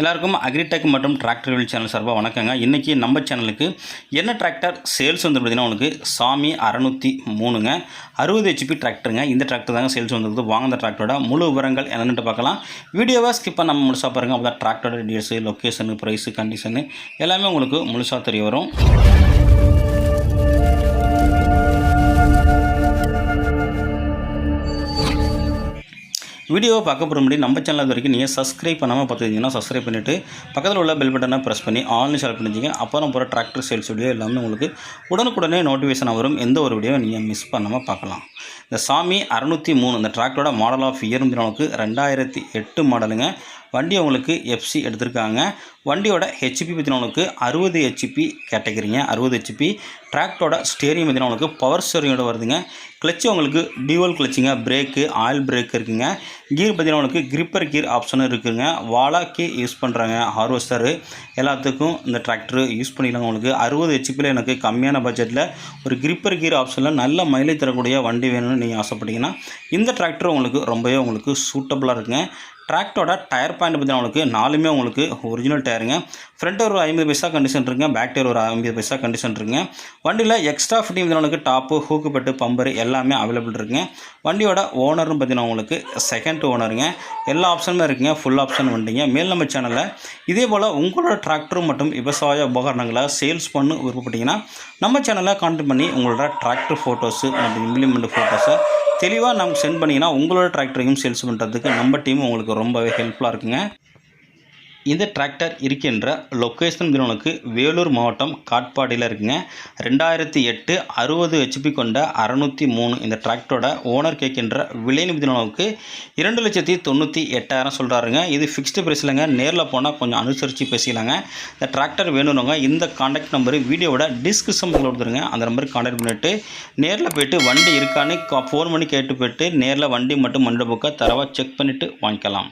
எல்லாருக்கும் அக்ரிடெக் மற்றும் tractor wheel channel சார்பாக வணக்கங்க. இன்றைக்கி நம்ம சேனலுக்கு என்ன டிராக்டர் சேல்ஸ் வந்து பார்த்தீங்கன்னா உங்களுக்கு சாமி அறநூற்றி மூணுங்க. அறுபது ஹெச்பி டிராக்டருங்க இந்த டிராக்டர் தாங்க சேல்ஸ் வந்துருக்குது வாங்க அந்த டிராக்டரோட முழு விவரங்கள் என்னென்னு பார்க்கலாம். வீடியோவை ஸ்கிப் நம்ம முழுசாக பாருங்கள் அப்போ தான் டிராக்டரோட டீட்டெயில்ஸு லொக்கேஷனு ப்ரைஸு கண்டிஷனு எல்லாமே உங்களுக்கு முழுசாக தெரிய வரும். வீடியோவை பார்க்க போகிற முன்னாடி நம்ம சேனல் இது வரைக்கும் நீங்கள் சப்ஸ்கிரைப் பண்ணாமல் பார்த்துக்கிங்கன்னா சப்ஸ்கிரைப் பண்ணிவிட்டு பக்கத்தில் உள்ள பெல் பட்டனை ப்ரெஸ் பண்ணி ஆன்லைன் ஷேர் பண்ணிச்சிங்க அப்புறம் போகிற டிராக்டர் சேல்ஸ் வீடியோ எல்லாமே உங்களுக்கு உடனுக்குடனே நோட்டிஃபிகேஷன் வரும். எந்த ஒரு வீடியோவை நீங்கள் மிஸ் பண்ணாமல் பார்க்கலாம். இந்த சாமி அறநூற்றி மூணு இந்த டிராக்டரோட மாடல் ஆஃப் இயர் நமக்கு ரெண்டாயிரத்தி எட்டு மாடலுங்க வண்டி உங்களுக்கு எஃப்சி எடுத்திருக்காங்க. வண்டியோட ஹெச்பி பற்றின உங்களுக்கு அறுபது ஹெச்பி கேட்டகிரிங்க. அறுபது ஹெச்பி டிராக்டரோட ஸ்டேரிங் பற்றின உங்களுக்கு பவர் ஸ்டேரிங்கோட வருதுங்க. கிளச்சு உங்களுக்கு டியூவல் கிளச்சுங்க பிரேக்கு ஆயில் பிரேக் இருக்குங்க. கீர் பார்த்தீங்கன்னா உங்களுக்கு கிரிப்பர் கீர் ஆப்ஷனும் இருக்குதுங்க வாலா கீ யூஸ் பண்ணுறாங்க ஹார்வெஸ்டரு எல்லாத்துக்கும் இந்த டிராக்டர் யூஸ் பண்ணிக்கலாம் உங்களுக்கு. அறுபது ஹெச்பியில் எனக்கு கம்மியான பட்ஜெட்டில் ஒரு கிரிப்பர் கீர் ஆப்ஷனில் நல்ல மைலேஜ் தரக்கூடிய வண்டி வேணும்னு நீங்கள் ஆசைப்பட்டீங்கன்னா இந்த டிராக்டர் உங்களுக்கு ரொம்பவே உங்களுக்கு சூட்டபுளாக இருக்குங்க. டிராக்டோட டயர் பாயிண்ட் பற்றி உங்களுக்கு நாலுமே உங்களுக்கு ஒரிஜினல் டயருங்க ஃப்ரண்ட் ஒரு ஐம்பது பைசா கண்டிஷன் இருக்குங்க பேக் டயர் ஒரு ஐம்பது பைசா கண்டிஷன் இருக்குங்க. வண்டியில் எக்ஸ்ட்ரா ஃபிட்டிங் உங்களுக்கு டாப்பு ஹூக்கு பெட்டு பம்பர் எல்லாமே அவைலபிள் இருக்குங்க. வண்டியோட ஓனர்னு பார்த்தீங்கன்னா உங்களுக்கு செகண்ட் ஓனருங்க எல்லா ஆப்ஷனுமே இருக்குங்க ஃபுல் ஆப்ஷன் வண்டிங்க. மேல் நம்ம சேனலில் இதே போல் உங்களோட டிராக்டர் மற்றும் விவசாய உபகரணங்களை சேல்ஸ் பண்ணு விருப்பப்பட்டீங்கன்னா நம்ம சேனலை கான்டாக்ட் பண்ணி உங்களோட டிராக்டர் ஃபோட்டோஸு மற்றும் இம்ப்ளிமெண்ட் ஃபோட்டோஸை தெளிவாக நமக்கு சென்ட் பண்ணிங்கன்னா உங்களோட டிராக்டரையும் சேல்ஸ் பண்ணுறதுக்கு நம்ம டீம் உங்களுக்கு ரொம்பவே ஹெல்ப்ஃபுல்லாக இருக்குங்க. இந்த டிராக்டர் இருக்கின்ற லொக்கேஷன் உங்களுக்கு வேலூர் மாவட்டம் காட்பாடியில் இருக்குங்க. ரெண்டாயிரத்தி எட்டு அறுபது ஹெச்பி கொண்ட அறநூற்றி மூணு இந்த டிராக்டரோட ஓனர் கேட்கின்ற விலை நிமிதினவுக்கு இரண்டு லட்சத்தி தொண்ணூற்றி எட்டாயிரம் சொல்கிறாருங்க இது ஃபிக்ஸ்டு ப்ரைஸ்லங்க நேரில் போனால் கொஞ்சம் அனுசரித்து பேசிக்கலாங்க. இந்த டிராக்டர் வேணும்னவங்க இந்த காண்டாக்ட் நம்பரு வீடியோவோட டிஸ்கிரிப்ஷன் கொடுத்துருங்க. அந்த நம்பருக்கு காண்டாக்ட் பண்ணிவிட்டு நேரில் போயிட்டு வண்டி இருக்கான்னு ஃபோன் பண்ணி கேட்டு போயிட்டு நேரில் வண்டி மட்டும் மண்டப புக்கை தரவாக செக் பண்ணிவிட்டு வாங்கிக்கலாம்.